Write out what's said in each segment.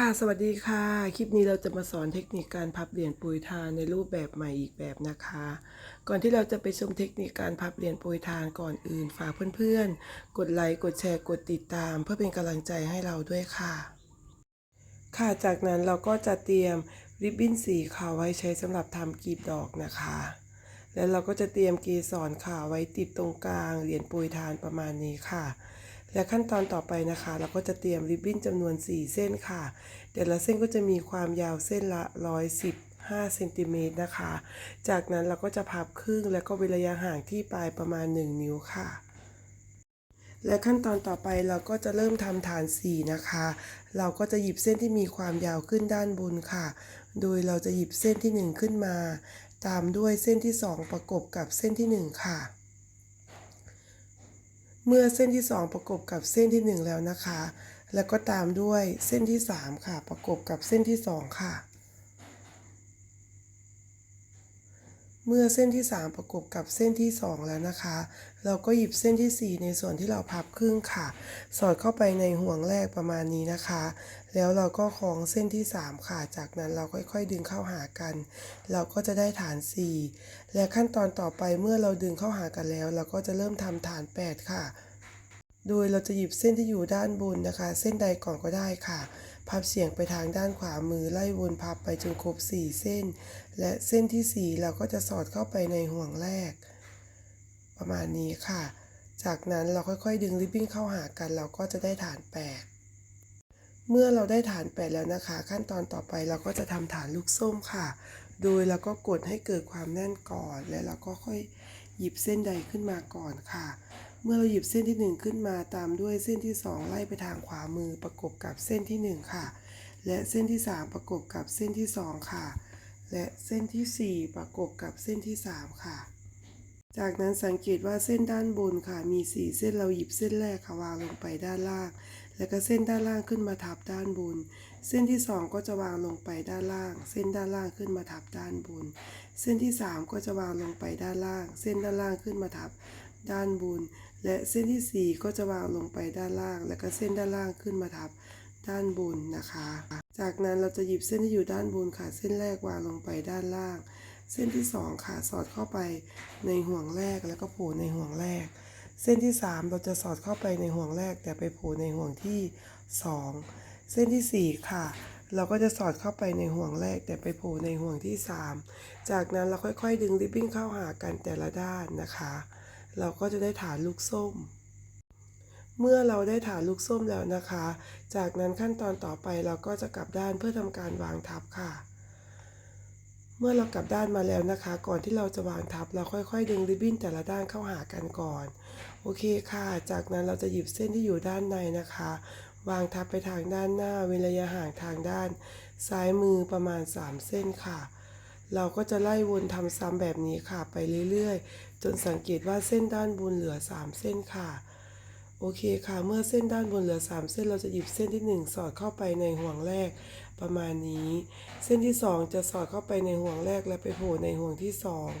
ค่ะ สวัสดีค่ะ คลิปนี้เราจะมาสอนเทคนิคการพับเหรียญปรยทานในรูปแบบใหม่อีกแบบนะคะ ก่อนที่เราจะไปชมเทคนิคการพับเหรียญปรยทานก่อนอื่นฝากเพื่อนๆ กดไลค์ กดแชร์ กดติดตาม เพื่อเป็นกำลังใจให้เราด้วยค่ะ ค่ะ จากนั้นเราก็จะเตรียมริบบิ้นสีขาวไว้ใช้สำหรับทำกลีบดอกนะคะ แล้วเราก็จะเตรียมเกสรขาวไว้ติดตรงกลางเหรียญปรยทานประมาณนี้ค่ะ และขั้นตอนต่อไปนะคะ เราก็จะเตรียมริบบิ้นจำนวน 4 เส้นค่ะ แต่ละเส้นก็จะมีความยาวเส้นละ 115เซนติเมตรนะคะ จากนั้นเราก็จะพับครึ่งแล้วก็เว้นระยะห่างที่ปลายประมาณ 1 นิ้วค่ะ และขั้นตอนต่อไปเราก็จะเริ่มทำฐานสีนะคะ เราก็จะหยิบเส้นที่มีความยาวขึ้นด้านบนค่ะ โดยเราจะหยิบเส้นที่ 1 ขึ้นมา ตามด้วยเส้นที่ 2 ประกบกับเส้นที่ 1 ค่ะ เมื่อเส้นที่ 2 ประกบกับเส้นที่ 1 แล้วนะคะ แล้วก็ตามด้วยเส้นที่ 3 ค่ะ ประกบกับเส้นที่ 2 ค่ะ เมื่อเส้นที่ 3 ประกบกับเส้นที่ 2 แล้วนะคะ เราก็หยิบเส้นที่ 4 ในส่วนที่เราพับครึ่งค่ะ สอดเข้าไปในห่วงแรกประมาณนี้นะคะ แล้วเราก็คล้องเส้นที่ 3 ค่ะ จากนั้นเราค่อยๆ ดึงเข้าหากัน เราก็จะได้ฐาน 4 และขั้นตอนต่อไปเมื่อเราดึงเข้าหากันแล้ว เราก็จะเริ่มทำฐาน 8 ค่ะ โดยเราจะหยิบเส้นที่อยู่ด้านบนนะคะ เส้นใดก่อนก็ได้ค่ะ พับเฉียงไปทางด้านขวามือไล่วนพับไปจนครบ 4 เส้น และเส้นที่ 4 เราก็จะสอดเข้าไปในห่วงแรก ประมาณนี้ค่ะ จากนั้นเราค่อยๆ ดึงริบบิ้นเข้าหากัน เราก็จะได้ฐาน 8 เมื่อเราได้ฐาน8แล้วนะคะ ขั้นตอนต่อไปเราก็จะทำฐานลูกส้มค่ะ โดยเราก็กดให้เกิดความแน่นก่อน และเราก็ค่อยหยิบเส้นใดขึ้นมาก่อนค่ะ เมื่อเราหยิบเส้นที่ 1 ขึ้นมาตามด้วยเส้นที่ 2 ไล่ไปทางขวามือประกบกับเส้นที่ 1 ค่ะ และเส้นที่ 3 ประกบกับเส้นที่ 2 ค่ะ และเส้นทีสี่4 ประกบกับเส้นที่ 3 ค่ะ จากนั้นสังเกตว่าเส้นด้านบนค่ะ มี 4 เส้นเราหยิบเส้นแรกค่ะวางลงไปด้านล่าง แล้วก็เส้นด้านล่างขึ้นมาทับด้านบน เส้นที่ 2 ก็จะวางลงไปด้านล่าง เส้นด้านล่างขึ้นมาทับด้านบน เส้นที่ 3 ก็จะวางลงไปด้านล่าง เส้นด้านล่างขึ้นมาทับด้านบน และเส้นที่ 4 ก็จะวางลงไปด้านล่าง แล้วก็เส้นด้านล่างขึ้นมาทับด้านบนนะคะ จากนั้นเราจะหยิบเส้นที่อยู่ด้านบนค่ะ เส้นแรกวางลงไปด้านล่าง เส้นที่ 2 ค่ะ สอดเข้าไปในห่วงแรกแล้วก็โผล่ในห่วงแรก เส้นที่ 3 เราจะสอดเข้าไปในห่วงแรกแต่ไปโผล่ในห่วงที่ 2 เส้นที่ 4 ค่ะ เราก็จะสอดเข้าไปในห่วงแรกแต่ไปโผล่ในห่วงที่ 3 จากนั้นเราค่อยๆ ดึงริบบิ้นเข้าหากันแต่ละด้านนะคะ เราก็จะได้ฐานลูกส้ม เมื่อเราได้ฐานลูกส้มแล้วนะคะ จากนั้นขั้นตอนต่อไปเราก็จะกลับด้านเพื่อทำการวางทับค่ะ เมื่อเรากลับด้านมาแล้วนะคะ ก่อนที่เราจะวางทับ เราค่อยๆ ดึงริบบิ้นแต่ละด้านเข้าหากันก่อน โอเคค่ะ จากนั้นเราจะหยิบเส้นที่อยู่ด้านในนะคะ วางทับไปทางด้านหน้าเว้นระยะห่างทางด้าน ซ้ายมือประมาณ 3 เส้นค่ะ เราก็จะไล่วนทำซ้ำแบบนี้ค่ะ ไปเรื่อยๆ จนสังเกตว่าเส้นด้านบนเหลือ 3 เส้นค่ะ โอเคค่ะ เมื่อเส้นด้านบนเหลือ 3 เส้น เราจะหยิบเส้นที่ 1 สอดเข้าไปในห่วงแรก ประมาณนี้ เส้นที่ 2 จะสอดเข้าไปในห่วงแรกและไปโผล่ในห่วงที่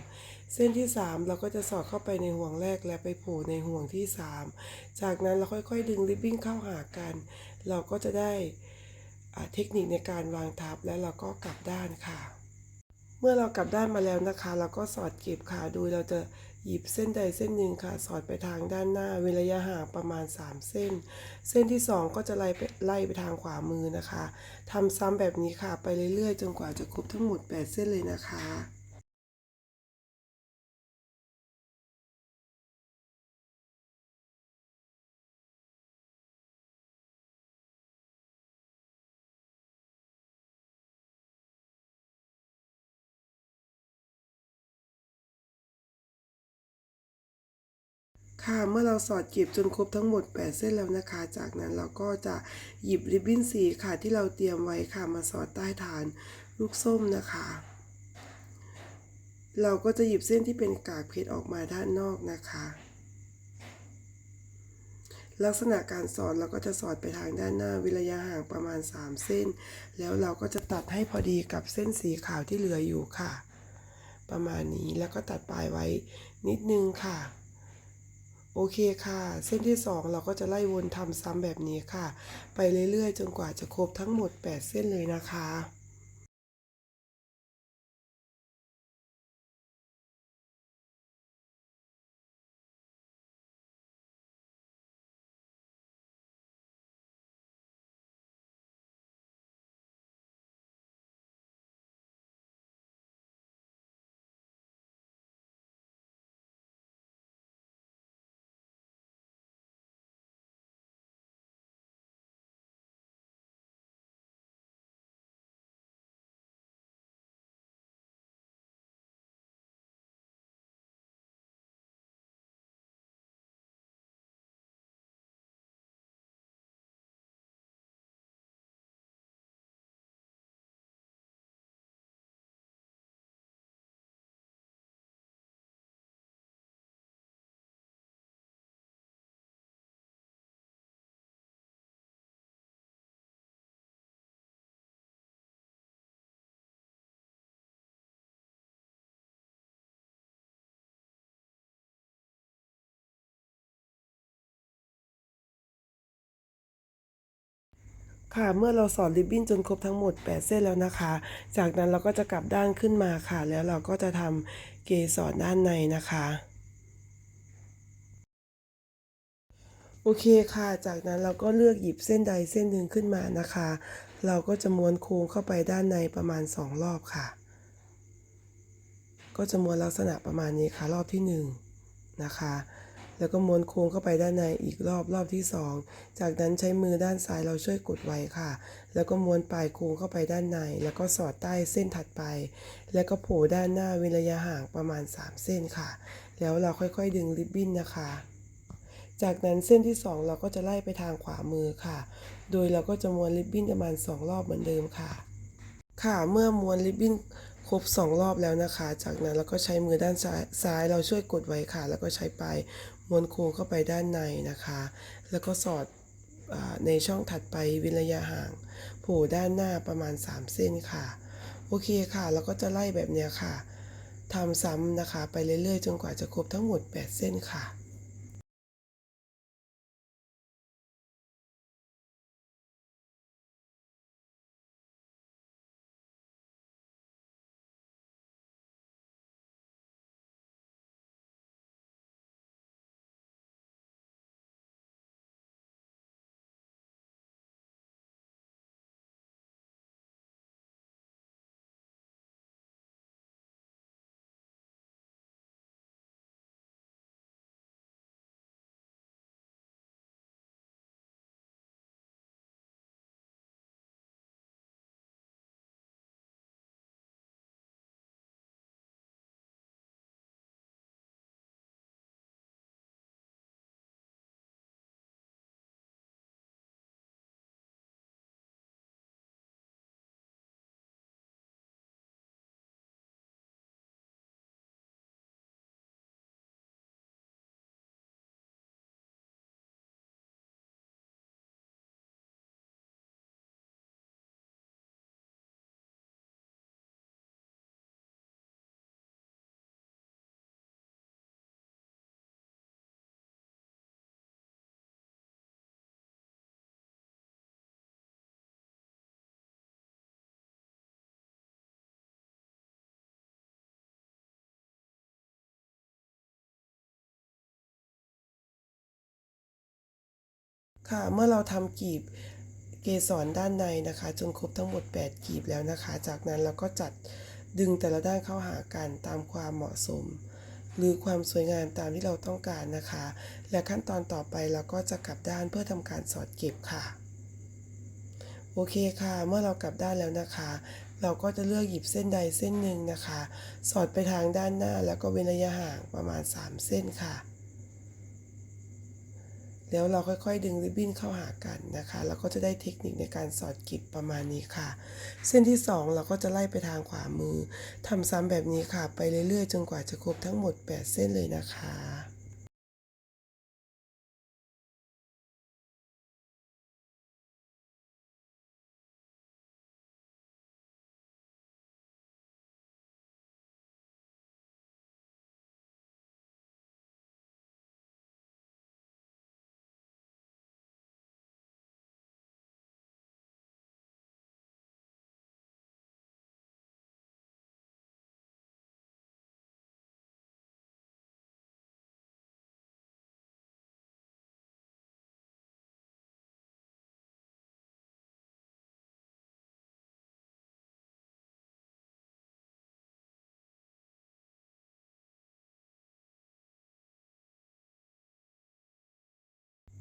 2 เส้นที่ 3 เราก็จะสอดเข้าไปในห่วงแรกและไปโผล่ในห่วงที่ 3 จากนั้นเราค่อยๆ ดึงริบบิ้นเข้าหากัน เราก็จะได้เทคนิคในการวางทับและเราก็กลับด้านค่ะ เมื่อเรากลับด้านมาแล้วนะคะ เราก็สอดเก็บค่ะโดยเราจะ หยิบเส้นใดเส้นหนึ่งค่ะ สอดไปทางด้านหน้าเว้นระยะห่างประมาณ 3 เส้น เส้นที่ 2 ก็จะไล่ไปไล่ไปทางขวามือนะคะทำซ้ำแบบนี้ค่ะไปเรื่อยๆ จนกว่าจะครบทั้งหมด 8 เส้นเลยนะคะ ค่ะ เมื่อเราสอดเก็บจนครบทั้งหมด 8 เส้นแล้วนะคะ จากนั้นเราก็จะหยิบริบบิ้นสีค่ะที่เราเตรียมไว้ค่ะมาสอดใต้ฐานลูกส้มนะคะ เราก็จะหยิบเส้นที่เป็นกากเพชรออกมาด้านนอกนะคะ ลักษณะการสอดเราก็จะสอดไปทางด้านหน้าวิระยะห่างประมาณ 3 เส้น แล้วเราก็จะตัดให้พอดีกับเส้นสีขาวที่เหลืออยู่ค่ะ ประมาณนี้แล้วก็ตัดปลายไว้นิดนึงค่ะ โอเคค่ะ เส้นที่ 2 เราก็จะไล่วนทำซ้ำแบบนี้ค่ะ ไปเรื่อยๆ จนกว่าจะครบทั้งหมด 8 เส้นเลยนะคะ ค่ะ เมื่อเราสอดริบบิ้นจนครบทั้งหมด 8 เส้นแล้วนะคะ จากนั้นเราก็จะกลับด้านขึ้นมาค่ะ แล้วเราก็จะทำเกสรด้านในนะคะโอเคค่ะ จากนั้นเราก็เลือกหยิบเส้นใดเส้นหนึ่งขึ้นมานะคะ เราก็จะม้วนโค้งเข้าไปด้านในประมาณ 2 รอบค่ะ ก็จะม้วนลักษณะประมาณนี้ค่ะ รอบที่1นะคะ แล้วก็ม้วนโค้งเข้าไปด้านในอีกรอบรอบที่ 2 จากนั้นใช้มือด้านซ้ายเราช่วยกดไว้ค่ะ แล้วก็ม้วนปลายโค้งเข้าไปด้านใน แล้วก็สอดใต้เส้นถัดไป แล้วก็โผล่ด้านหน้าเว้นระยะห่างประมาณ 3 เส้นค่ะ แล้วเราค่อยๆดึงริบบิ้นนะคะจากนั้นเส้นที่ 2 เราก็จะไล่ไปทางขวามือค่ะ โดยเราก็จะม้วนริบบิ้นประมาณ 2 รอบเหมือนเดิมค่ะ ค่ะ เมื่อม้วนริบบิ้นครบ 2 รอบแล้วนะคะ จากนั้นเราก็ใช้มือด้านซ้ายซ้ายเราช่วยกดไว้ค่ะ แล้วก็ใช้ปลาย ม้วนโค้งเข้าไปด้านในนะคะ แล้วก็สอดอในช่องถัดไปวินระยะห่าง โผล่ด้านหน้าประมาณ 3 เส้นค่ะ โอเคค่ะแล้วก็จะไล่แบบเนี้ยค่ะทำซ้ำนะคะ ไปเรื่อยๆ จนกว่าจะครบทั้งหมด 8 เส้นค่ะ ค่ะ เมื่อเราทำกีบเกสรด้านในนะคะ จนครบทั้งหมด 8 กีบแล้วนะคะ จากนั้นเราก็จัดดึงแต่ละด้านเข้าหากันตามความเหมาะสม หรือความสวยงามตามที่เราต้องการนะคะ และขั้นตอนต่อไปเราก็จะกลับด้านเพื่อทำการสอดเก็บค่ะ โอเคค่ะ เมื่อเรากลับด้านแล้วนะคะ เราก็จะเลือกหยิบเส้นใดเส้นหนึ่งนะคะ สอดไปทางด้านหน้าแล้วก็เว้นระยะห่างประมาณ 3 เส้นค่ะ แล้วเราค่อยๆ ดึงริบบิ้นเข้าหากันนะคะแล้วก็จะได้เทคนิคในการสอดกิบประมาณนี้ค่ะ เส้นที่ 2 เราก็จะไล่ไปทางขวามือทำซ้ำแบบนี้ค่ะ ไปเรื่อยๆ จนกว่าจะครบทั้งหมด 8 เส้นเลยนะคะ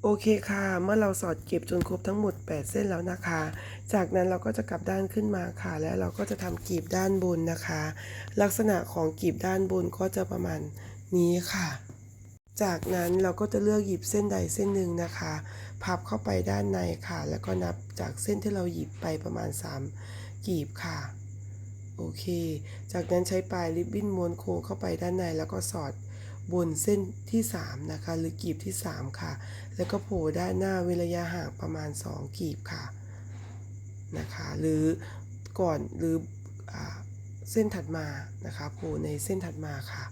โอเคค่ะ เมื่อเราสอดเก็บจนครบทั้งหมด 8 เส้นแล้วนะคะ จากนั้นเราก็จะกลับด้านขึ้นมาค่ะ แล้วเราก็จะทำกลีบด้านบนนะคะ ลักษณะของกลีบด้านบนก็จะประมาณนี้ค่ะ จากนั้นเราก็จะเลือกหยิบเส้นใดเส้นหนึ่งนะคะ พับเข้าไปด้านในค่ะ แล้วก็นับจากเส้นที่เราหยิบไปประมาณ 3กลีบค่ะ โอเค จากนั้นใช้ปลายริบบิ้นม้วนโค้งเข้าไปด้านในแล้วก็สอด บนเส้นที่ 3 นะคะ หรือกลีบที่ 3 ค่ะ แล้วก็โผล่ด้านหน้าเว้นระยะห่างประมาณ 2กลีบค่ะนะคะหรือก่อนหรืออเส้นถัดมานะคะโผล่ในเส้นถัดมาค่ะ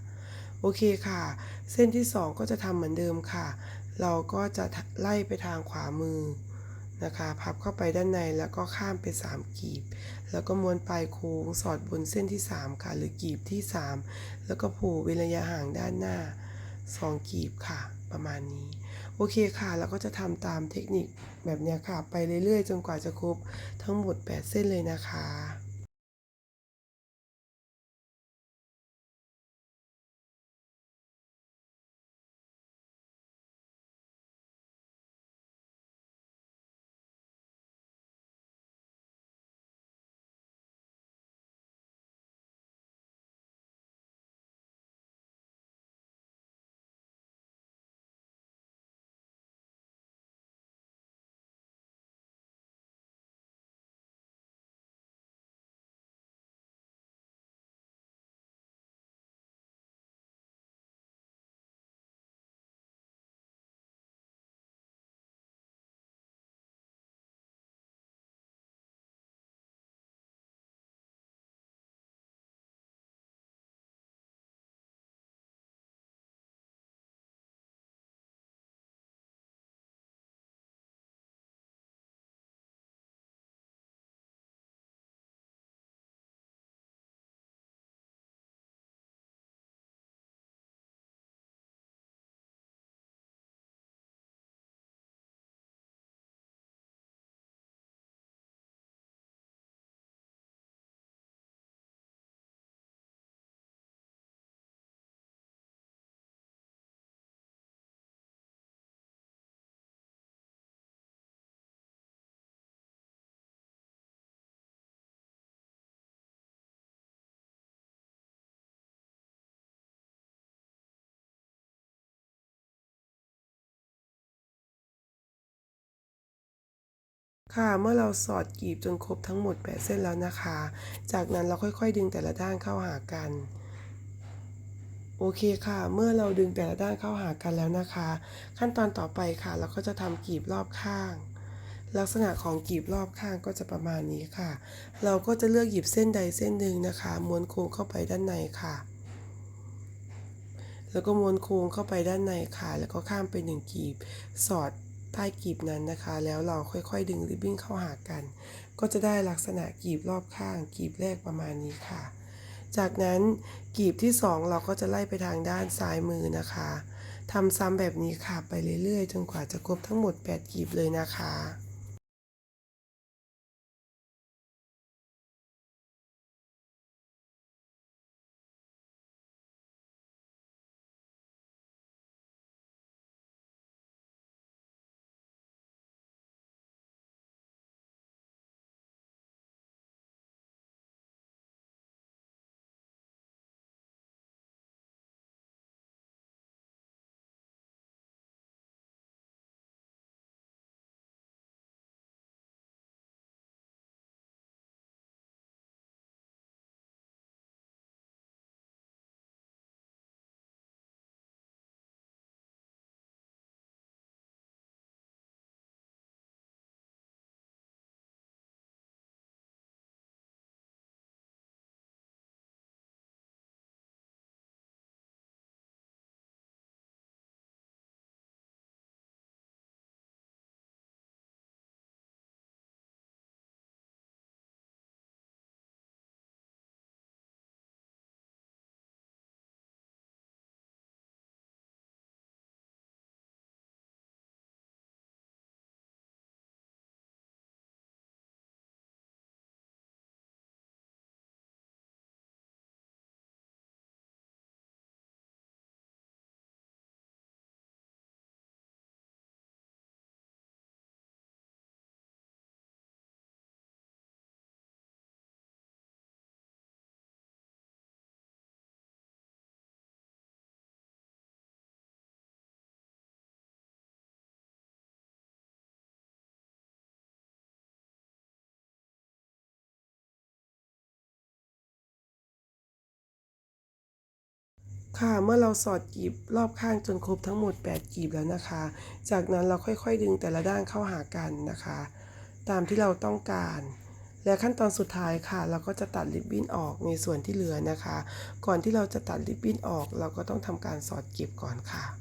โอเคค่ะ เส้นที่ 2 ก็จะทำเหมือนเดิมค่ะ เราก็จะไล่ไปทางขวามือ นะคะพับเข้าไปด้านในแล้วก็ข้ามไป 3กลีบ แล้วก็ม้วนปลายโค้งสอดบนเส้นที่ 3 ค่ะ หรือกลีบที่ 3 แล้วก็ผูกเว้นระยะห่างด้านหน้า 2กลีบค่ะ ประมาณนี้ โอเคค่ะ เราก็จะทำตามเทคนิคแบบนี้ค่ะ ไปเรื่อยๆ จนกว่าจะครบทั้งหมด 8 เส้นเลยนะคะ ค่ะ เมื่อเราสอดกีบจนครบทั้งหมด 8 เส้นแล้วนะคะ จากนั้นเราค่อยๆ ดึงแต่ละด้านเข้าหากัน โอเคค่ะ เมื่อเราดึงแต่ละด้านเข้าหากันแล้วนะคะ ขั้นตอนต่อไปค่ะ เราก็จะทำกีบรอบข้าง ลักษณะของกีบรอบข้างก็จะประมาณนี้ค่ะ เราก็จะเลือกหยิบเส้นใดเส้นหนึ่งนะคะ ม้วนโค้งเข้าไปด้านในค่ะ แล้วก็ม้วนโค้งเข้าไปด้านในค่ะ แล้วก็ข้ามไปหนึ่งกีบ สอด ใต้กลีบนั้นนะคะ แล้วเราค่อยๆ ดึงริบบิ้นเข้าหากัน ก็จะได้ลักษณะกลีบรอบข้างกลีบแรกประมาณนี้ค่ะ จากนั้นกลีบที่ 2 เราก็จะไล่ไปทางด้านซ้ายมือนะคะทำซ้ำแบบนี้ค่ะไปเรื่อยๆ จนกว่าจะครบทั้งหมด 8กลีบเลยนะคะ ค่ะเมื่อเราสอดกลีบรอบข้างจนครบทั้งหมด 8กลีบแล้วนะคะ จากนั้นเราค่อยๆ ดึงแต่ละด้านเข้าหากันนะคะ ตามที่เราต้องการ และขั้นตอนสุดท้ายค่ะ เราก็จะตัดริบบิ้นออกในส่วนที่เหลือนะคะ ก่อนที่เราจะตัดริบบิ้นออก เราก็ต้องทำการสอดกลีบก่อนค่ะ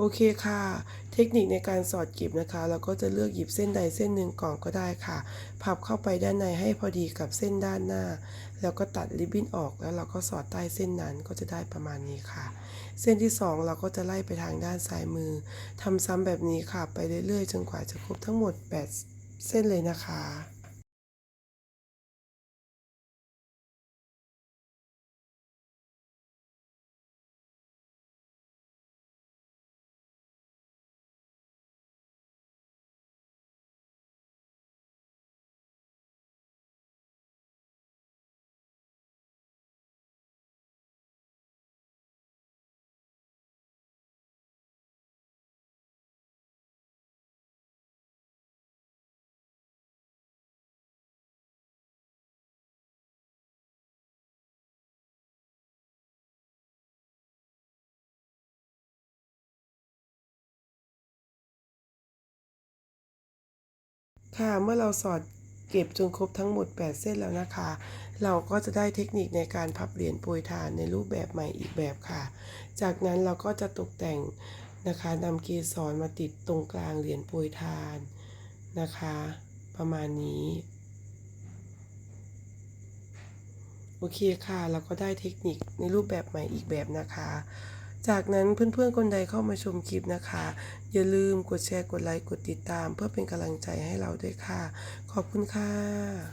โอเคค่ะ เทคนิคในการสอดกลีบนะคะ เราก็จะเลือกหยิบเส้นใดเส้นหนึ่งก่อนก็ได้ค่ะ พับเข้าไปด้านในให้พอดีกับเส้นด้านหน้า แล้วก็ตัดริบบิ้นออกแล้วเราก็สอดใต้เส้นนั้นก็จะได้ประมาณนี้ค่ะ เส้นที่สองเราก็จะไล่ไปทางด้านซ้ายมือทำซ้ำแบบนี้ค่ะ ไปเรื่อยๆ จนกว่าจะครบทั้งหมด 8 เส้นเลยนะคะ ค่ะเมื่อเราสอดเก็บจนครบทั้งหมด 8 เส้นแล้วนะคะ เราก็จะได้เทคนิคในการพับเหรียญโปรยทานในรูปแบบใหม่อีกแบบค่ะ จากนั้นเราก็จะตกแต่งนะคะนำเกสรมาติดตรงกลางเหรียญโปรยทานนะคะ ประมาณนี้ โอเคค่ะ เราก็ได้เทคนิคในรูปแบบใหม่อีกแบบนะคะ จากนั้นเพื่อนๆคนใดเข้ามาชมคลิปนะคะ อย่าลืมกดแชร์กดไลค์กดติดตาม เพื่อเป็นกำลังใจให้เราด้วยค่ะ ขอบคุณค่ะ